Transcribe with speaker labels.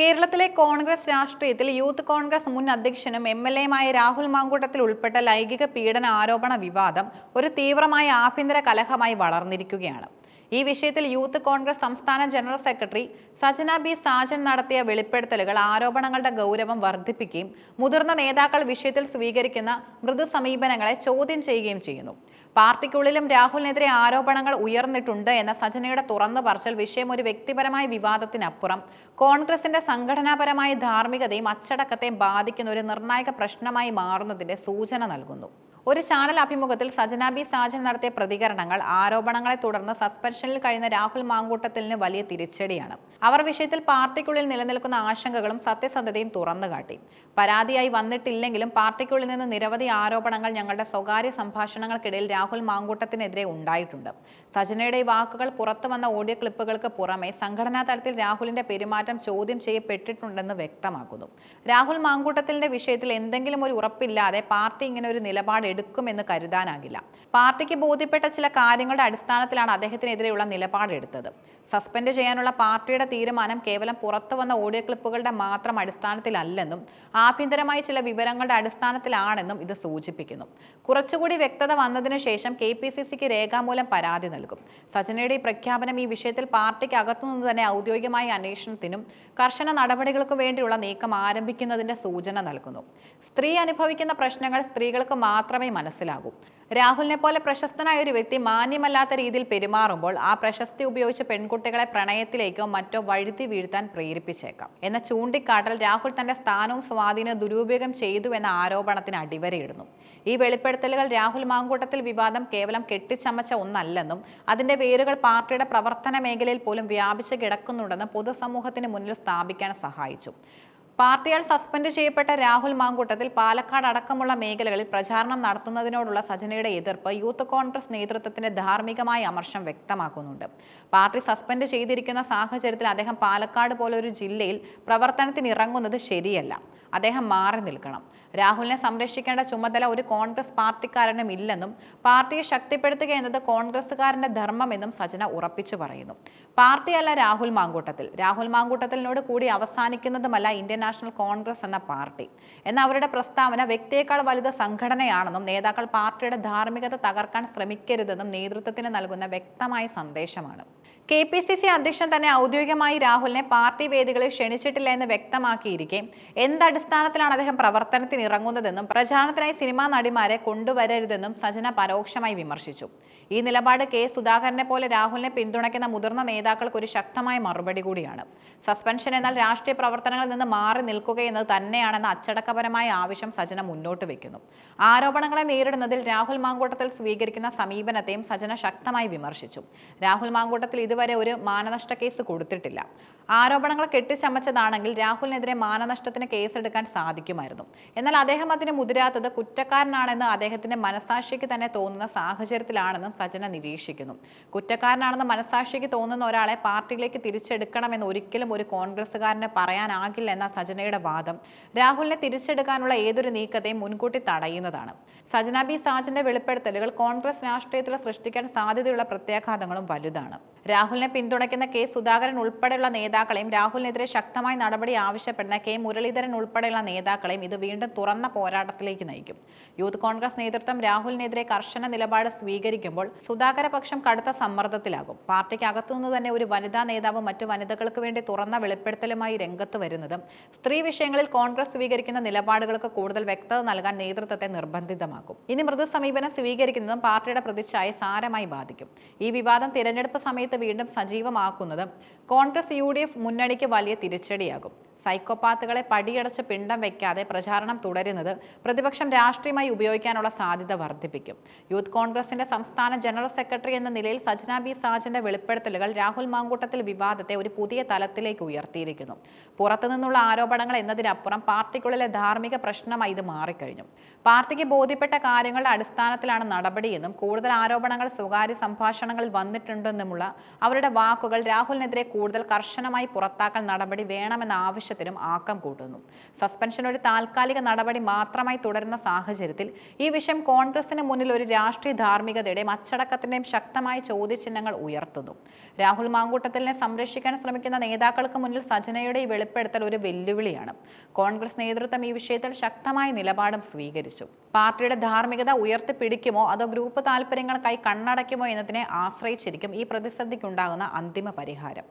Speaker 1: കേരളത്തിലെ കോൺഗ്രസ് രാഷ്ട്രീയത്തിൽ യൂത്ത് കോൺഗ്രസ് മുൻ അധ്യക്ഷനും എം എൽ എയുമായ രാഹുൽ മാങ്കൂട്ടത്തിൽ ഉൾപ്പെട്ട ലൈംഗിക പീഡന ആരോപണ വിവാദം ഒരു തീവ്രമായ ആഭ്യന്തര കലഹമായി വളർന്നിരിക്കുകയാണ്. ഈ വിഷയത്തിൽ യൂത്ത് കോൺഗ്രസ് സംസ്ഥാന general secretary Sajana B Sajan നടത്തിയ വെളിപ്പെടുത്തലുകൾ ആരോപണങ്ങളുടെ ഗൗരവം വർദ്ധിപ്പിക്കുകയും മുതിർന്ന നേതാക്കൾ വിഷയത്തിൽ സ്വീകരിക്കുന്ന മൃദു സമീപനങ്ങളെ ചോദ്യം ചെയ്യുകയും ചെയ്യുന്നു. പാർട്ടിക്കുള്ളിലും രാഹുലിനെതിരെ ആരോപണങ്ങൾ ഉയർന്നിട്ടുണ്ട് എന്ന സജനയുടെ തുറന്നു പറച്ചൽ വിഷയം ഒരു വ്യക്തിപരമായ വിവാദത്തിനപ്പുറം. കോൺഗ്രസിന്റെ സംഘടനാപരമായ ധാർമ്മികതയും അച്ചടക്കത്തെയും ബാധിക്കുന്ന ഒരു നിർണായക പ്രശ്നമായി മാറുന്നതിന്റെ സൂചന നൽകുന്നു. ഒരു ചാനൽ അഭിമുഖത്തിൽ സജന ബി സാജൻ നടത്തിയ പ്രതികരണങ്ങൾ ആരോപണങ്ങളെ തുടർന്ന് സസ്പെൻഷനിൽ കഴിയുന്ന രാഹുൽ മാങ്കൂട്ടത്തിലിന് വലിയ തിരിച്ചടിയാണ്. അവർ വിഷയത്തിൽ പാർട്ടിക്കുള്ളിൽ നിലനിൽക്കുന്ന ആശങ്കകളും സത്യസന്ധതയും തുറന്നുകാട്ടി. പരാതിയായി വന്നിട്ടില്ലെങ്കിലും പാർട്ടിക്കുള്ളിൽ നിന്ന് നിരവധി ആരോപണങ്ങൾ ഞങ്ങളുടെ സ്വകാര്യ സംഭാഷണങ്ങൾക്കിടയിൽ രാഹുൽ മാങ്കൂട്ടത്തിനെതിരെ ഉണ്ടായിട്ടുണ്ട്. സജനയുടെ വാക്കുകൾ പുറത്തു വന്ന ഓഡിയോ ക്ലിപ്പുകൾക്ക് പുറമെ സംഘടനാ തലത്തിൽ രാഹുലിന്റെ പെരുമാറ്റം ചോദ്യം ചെയ്യപ്പെട്ടിട്ടുണ്ടെന്ന് വ്യക്തമാക്കുന്നു. രാഹുൽ മാങ്കൂട്ടത്തിന്റെ വിഷയത്തിൽ എന്തെങ്കിലും ഒരു ഉറപ്പില്ലാതെ പാർട്ടി ഇങ്ങനെ ഒരു നിലപാട് എടുക്കുമെന്ന് കരുതാനാകില്ല. പാർട്ടിക്ക് ബോധ്യപ്പെട്ട ചില കാര്യങ്ങളുടെ അടിസ്ഥാനത്തിലാണ് അദ്ദേഹത്തിനെതിരെയുള്ള നിലപാടെടുത്തത്. സസ്പെൻഡ് ചെയ്യാനുള്ള പാർട്ടിയുടെ തീരുമാനം കേവലം പുറത്തു വന്ന ഓഡിയോ ക്ലിപ്പുകളുടെ മാത്രം അടിസ്ഥാനത്തിലല്ലെന്നും ആഭ്യന്തരമായ ചില വിവരങ്ങളുടെ അടിസ്ഥാനത്തിലാണെന്നും ഇത് സൂചിപ്പിക്കുന്നു. കുറച്ചുകൂടി വ്യക്തത വന്നതിന് ശേഷം കെ പി സി സിക്ക് രേഖാമൂലം പരാതി നൽകും. സജനയുടെ ഈ പ്രഖ്യാപനം ഈ വിഷയത്തിൽ പാർട്ടിക്ക് അകത്തുനിന്ന് തന്നെ ഔദ്യോഗികമായ അന്വേഷണത്തിനും കർശന നടപടികൾക്ക് വേണ്ടിയുള്ള നീക്കം ആരംഭിക്കുന്നതിന്റെ സൂചന നൽകുന്നു. സ്ത്രീ അനുഭവിക്കുന്ന പ്രശ്നങ്ങൾ സ്ത്രീകൾക്ക് മാത്രമേ മനസ്സിലാകൂ. രാഹുലിനെ പോലെ പ്രശസ്തനായ ഒരു വ്യക്തി മാന്യമല്ലാത്ത രീതിയിൽ പെരുമാറുമ്പോൾ ആ പ്രശസ്തി ഉപയോഗിച്ച് പെൺകുട്ടികളെ പ്രണയത്തിലേക്കോ മറ്റോ വഴുതി വീഴ്ത്താൻ പ്രേരിപ്പിച്ചേക്കാം. എന്ന ചൂണ്ടിക്കാട്ടൽ രാഹുൽ തന്റെ സ്ഥാനവും സ്വാധീനവും ദുരുപയോഗം ചെയ്തു എന്ന ആരോപണത്തിന് അടിവരയിടുന്നു. ഈ വെളിപ്പെടുത്തലുകൾ രാഹുൽ മാങ്കൂട്ടത്തിൽ വിവാദം കേവലം കെട്ടിച്ചമച്ച ഒന്നല്ലെന്നും അതിന്റെ വേരുകൾ പാർട്ടിയുടെ പ്രവർത്തന മേഖലയിൽ പോലും വ്യാപിച്ചു കിടക്കുന്നുണ്ടെന്ന് പൊതുസമൂഹത്തിന് മുന്നിൽ സ്ഥാപിക്കാൻ സഹായിച്ചു. പാർട്ടിയാൽ സസ്പെൻഡ് ചെയ്യപ്പെട്ട രാഹുൽ മാങ്കൂട്ടത്തിൽ പാലക്കാട് അടക്കമുള്ള മേഖലകളിൽ പ്രചാരണം നടത്തുന്നതിനോടുള്ള സജനയുടെ എതിർപ്പ് യൂത്ത് കോൺഗ്രസ് നേതൃത്വത്തിന്റെ ധാർമ്മികമായ അമർഷം വ്യക്തമാക്കുന്നുണ്ട്. പാർട്ടി സസ്പെൻഡ് ചെയ്തിരിക്കുന്ന സാഹചര്യത്തിൽ അദ്ദേഹം പാലക്കാട് പോലൊരു ജില്ലയിൽ പ്രവർത്തനത്തിനിറങ്ങുന്നത് ശരിയല്ല. അദ്ദേഹം മാറി നിൽക്കണം. രാഹുലിനെ സംരക്ഷിക്കേണ്ട ചുമതല ഒരു കോൺഗ്രസ് പാർട്ടിക്കാരനും ഇല്ലെന്നും പാർട്ടിയെ ശക്തിപ്പെടുത്തുക എന്നത് കോൺഗ്രസുകാരന്റെ ധർമ്മമെന്നും സജന ഉറപ്പിച്ചു പറയുന്നു. പാർട്ടിയല്ല രാഹുൽ മാങ്കൂട്ടത്തിൽ. രാഹുൽ മാങ്കൂട്ടത്തിനോട് കൂടി അവസാനിക്കുന്നതുമല്ല ഇന്ത്യൻ നാഷണൽ കോൺഗ്രസ് എന്ന പാർട്ടി. എന്ന അവരുടെ പ്രസ്താവന വ്യക്തിയേക്കാൾ വലുത് സംഘടനയാണെന്നും നേതാക്കൾ പാർട്ടിയുടെ ധാർമ്മികത തകർക്കാൻ ശ്രമിക്കരുതെന്നും നേതൃത്വത്തിന് നൽകുന്ന വ്യക്തമായ സന്ദേശമാണ്. കെ പി സി സി അധ്യക്ഷൻ തന്നെ ഔദ്യോഗികമായി രാഹുലിനെ പാർട്ടി വേദികളിൽ ക്ഷണിച്ചിട്ടില്ല എന്ന് വ്യക്തമാക്കിയിരിക്കെ. എന്തടിസ്ഥാനത്തിലാണ് അദ്ദേഹം പ്രവർത്തനത്തിന് ഇറങ്ങുന്നതെന്നും പ്രചാരണത്തിനായി സിനിമാ നടിമാരെ കൊണ്ടുവരരുതെന്നും സജന പരോക്ഷമായി വിമർശിച്ചു. ഈ നിലപാട് കെ സുധാകരനെ പോലെ രാഹുലിനെ പിന്തുണയ്ക്കുന്ന മുതിർന്ന നേതാക്കൾക്ക് ഒരു ശക്തമായ മറുപടി കൂടിയാണ്. സസ്പെൻഷൻ എന്നാൽ രാഷ്ട്രീയ പ്രവർത്തനങ്ങളിൽ നിന്ന് മാറി നിൽക്കുക എന്നത് തന്നെയാണെന്ന അച്ചടക്കപരമായ ആവശ്യം സജന മുന്നോട്ട് വെക്കുന്നു. ആരോപണങ്ങളെ നേരിടുന്നതിൽ രാഹുൽ മാങ്കൂട്ടത്തിൽ സ്വീകരിക്കുന്ന സമീപനത്തെയും സജന ശക്തമായി വിമർശിച്ചു. രാഹുൽ മാങ്കൂട്ടത്തിൽ ഇതുവരെ ഒരു മാനനഷ്ട കേസ് കൊടുത്തിട്ടില്ല. ആരോപണങ്ങൾ കെട്ടിച്ചമച്ചതാണെങ്കിൽ രാഹുലിനെതിരെ മാനനഷ്ടത്തിന് കേസെടുക്കാൻ സാധിക്കുമായിരുന്നു. എന്നാൽ അദ്ദേഹം അതിന് മുതിരാത്തത് കുറ്റക്കാരനാണെന്ന് അദ്ദേഹത്തിന്റെ മനസാക്ഷിക്ക് തന്നെ തോന്നുന്ന സാഹചര്യത്തിലാണെന്നും സജന നിരീക്ഷിക്കുന്നു. കുറ്റക്കാരനാണെന്ന് മനസാക്ഷിക്ക് തോന്നുന്ന ഒരാളെ പാർട്ടിയിലേക്ക് തിരിച്ചെടുക്കണമെന്ന് ഒരിക്കലും ഒരു കോൺഗ്രസ്സുകാരന് പറയാനാകില്ല എന്ന സജനയുടെ വാദം രാഹുലിനെ തിരിച്ചെടുക്കാനുള്ള ഏതൊരു നീക്കത്തെയും മുൻകൂട്ടി തടയുന്നതാണ്. സജന ബി സാജന്റെ വെളിപ്പെടുത്തലുകൾ കോൺഗ്രസ് രാഷ്ട്രീയത്തിൽ സൃഷ്ടിക്കാൻ സാധ്യതയുള്ള പ്രത്യാഘാതങ്ങളും വലുതാണ്. രാഹുലിനെ പിന്തുണയ്ക്കുന്ന കെ സുധാകരൻ ഉൾപ്പെടെയുള്ള നേതാക്കളെയും രാഹുലിനെതിരെ ശക്തമായ നടപടി ആവശ്യപ്പെടുന്ന കെ മുരളീധരൻ ഉൾപ്പെടെയുള്ള നേതാക്കളെയും ഇത് വീണ്ടും തുറന്ന പോരാട്ടത്തിലേക്ക് നയിക്കും. യൂത്ത് കോൺഗ്രസ് നേതൃത്വം രാഹുലിനെതിരെ കർശന നിലപാട് സ്വീകരിക്കുമ്പോൾ സുധാകര പക്ഷം കടുത്ത സമ്മർദ്ദത്തിലാകും. പാർട്ടിക്ക് അകത്തുനിന്ന് തന്നെ ഒരു വനിതാ നേതാവ് മറ്റു വനിതകൾക്ക് വേണ്ടി തുറന്ന വെളിപ്പെടുത്തലുമായി രംഗത്ത് വരുന്നതും സ്ത്രീ വിഷയങ്ങളിൽ കോൺഗ്രസ് സ്വീകരിക്കുന്ന നിലപാടുകൾക്ക് കൂടുതൽ വ്യക്തത നൽകാൻ നേതൃത്വത്തെ നിർബന്ധിതമാക്കും. ഇനി മൃദു സമീപനം സ്വീകരിക്കുന്നതും പാർട്ടിയുടെ പ്രതിച്ഛായ സാരമായി ബാധിക്കും. ഈ വിവാദം തിരഞ്ഞെടുപ്പ് സമയത്ത് വീണ്ടും സജീവമാക്കുന്നത് കോൺഗ്രസ് യു ഡി എഫ് മുന്നണിക്ക് വലിയ തിരിച്ചടിയാകും. സൈക്കോപാത്തുകളെ പടിയടച്ച് പിണ്ടം വയ്ക്കാതെ പ്രചാരണം തുടരുന്നത് പ്രതിപക്ഷം രാഷ്ട്രീയമായി ഉപയോഗിക്കാനുള്ള സാധ്യത വർദ്ധിപ്പിക്കും. യൂത്ത് കോൺഗ്രസിന്റെ സംസ്ഥാന ജനറൽ സെക്രട്ടറി എന്ന നിലയിൽ സജ്ന ബി സാജന്റെ വെളിപ്പെടുത്തലുകൾ രാഹുൽ മാങ്കൂട്ടത്തിൽ വിവാദത്തെ ഒരു പുതിയ തലത്തിലേക്ക് ഉയർത്തിയിരിക്കുന്നു. പുറത്തുനിന്നുള്ള ആരോപണങ്ങൾ എന്നതിനപ്പുറം പാർട്ടിക്കുള്ളിലെ ധാർമ്മിക പ്രശ്നമായി ഇത് മാറിക്കഴിഞ്ഞു. പാർട്ടിക്ക് ബോധ്യപ്പെട്ട കാര്യങ്ങളുടെ അടിസ്ഥാനത്തിലാണ് നടപടിയെന്നും കൂടുതൽ ആരോപണങ്ങൾ സ്വകാര്യ സംഭാഷണങ്ങളിൽ വന്നിട്ടുണ്ടെന്നുമുള്ള അവരുടെ വാക്കുകൾ രാഹുലിനെതിരെ കൂടുതൽ കർശനമായി പുറത്താക്കൽ നടപടി വേണമെന്ന ആവശ്യം ആവശ്യത്തിനും ആക്കം കൂട്ടുന്നു. സസ്പെൻഷൻ ഒരു താൽക്കാലിക നടപടി മാത്രമായി തുടരുന്ന സാഹചര്യത്തിൽ ഈ വിഷയം കോൺഗ്രസിന് മുന്നിൽ ഒരു രാഷ്ട്രീയ ധാർമ്മികതയുടെയും അച്ചടക്കത്തിന്റെയും ശക്തമായ ചോദ്യചിഹ്നങ്ങൾ ഉയർത്തുന്നു. രാഹുൽ മാങ്കൂട്ടത്തിലിനെ സംരക്ഷിക്കാൻ ശ്രമിക്കുന്ന നേതാക്കൾക്ക് മുന്നിൽ സജനയുടെ ഈ വെളിപ്പെടുത്തൽ ഒരു വെല്ലുവിളിയാണ്. കോൺഗ്രസ് നേതൃത്വം ഈ വിഷയത്തിൽ ശക്തമായ നിലപാടും സ്വീകരിച്ചു. പാർട്ടിയുടെ ധാർമ്മികത ഉയർത്തിപ്പിടിക്കുമോ അതോ ഗ്രൂപ്പ് താല്പര്യങ്ങൾക്കായി കണ്ണടയ്ക്കുമോ എന്നതിനെ ആശ്രയിച്ചിരിക്കും ഈ പ്രതിസന്ധിക്കുണ്ടാകുന്ന അന്തിമ പരിഹാരം.